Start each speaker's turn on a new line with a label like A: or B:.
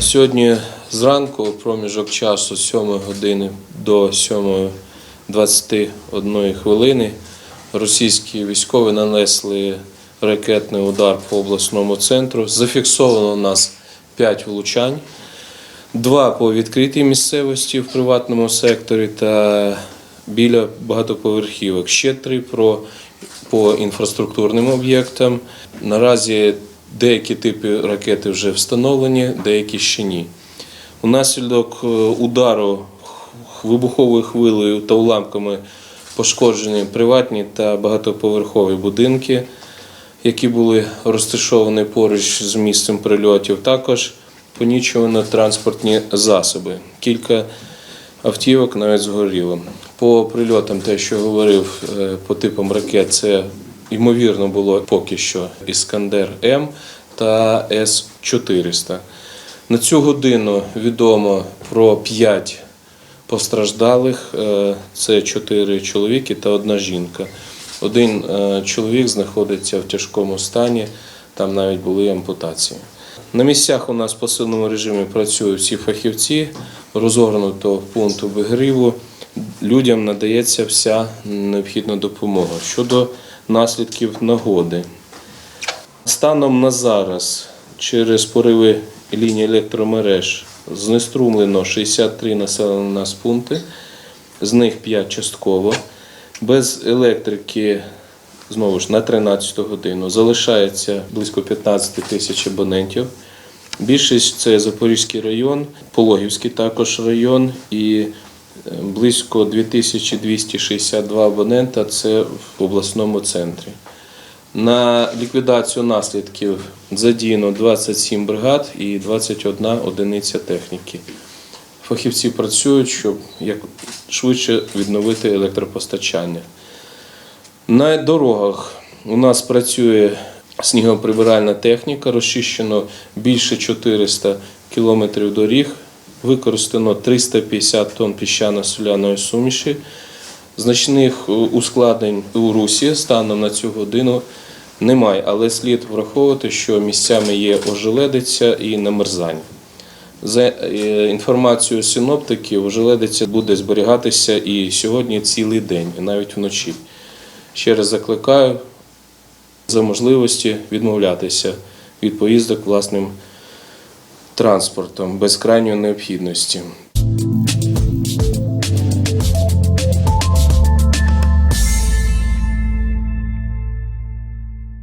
A: Сьогодні зранку, проміжок часу з 7 години до 7.21 хвилини, російські військові нанесли ракетний удар по обласному центру. Зафіксовано у нас 5 влучань, два по відкритій місцевості в приватному секторі та біля багатоповерхівок. Ще три про, по інфраструктурним об'єктам. Наразі деякі типи ракети вже встановлені, деякі ще ні. Унаслідок е, удару вибуховою хвилею та уламками пошкоджені приватні та багатоповерхові будинки, які були розташовані поруч з місцем прильотів. Також понічувано транспортні засоби. Кілька автівок навіть згоріло. По прильотам, те, що говорив е, по типам ракет, це ймовірно було поки що Іскандер М та С-400. На цю годину відомо про 5 постраждалих. Е, Це 4 чоловіки та одна жінка. Один е, чоловік знаходиться в тяжкому стані, там навіть були ампутації. На місцях у нас в посильному режимі працюють всі фахівці, розгорнуто пункт обігріву. Людям надається вся необхідна допомога. Щодо наслідків нагоди. Станом на зараз через пориви лінії електромереж знеструмлено 63 населені нас пункти, з них 5 частково. Без електрики знову ж на 13 годину залишається близько 15 тисяч абонентів. Більшість це Запорізький район, Пологівський також район і близько 2262 абонента це в обласному центрі. На ліквідацію наслідків задіяно 27 бригад і 21 одиниця техніки. Фахівці працюють, щоб як швидше відновити електропостачання. На дорогах у нас працює снігоприбиральна техніка, розчищено більше 400 кілометрів доріг, використано 350 тонн піщано-соляної суміші. Значних е, ускладнень у русі станом на цю годину немає, але слід враховувати, що місцями є ожеледиця і намерзання. За е, інформацією синоптиків, ожеледиця буде зберігатися і сьогодні цілий день, і навіть вночі. Ще раз закликаю за можливості відмовлятися від поїздок власним транспортом без крайньої необхідності.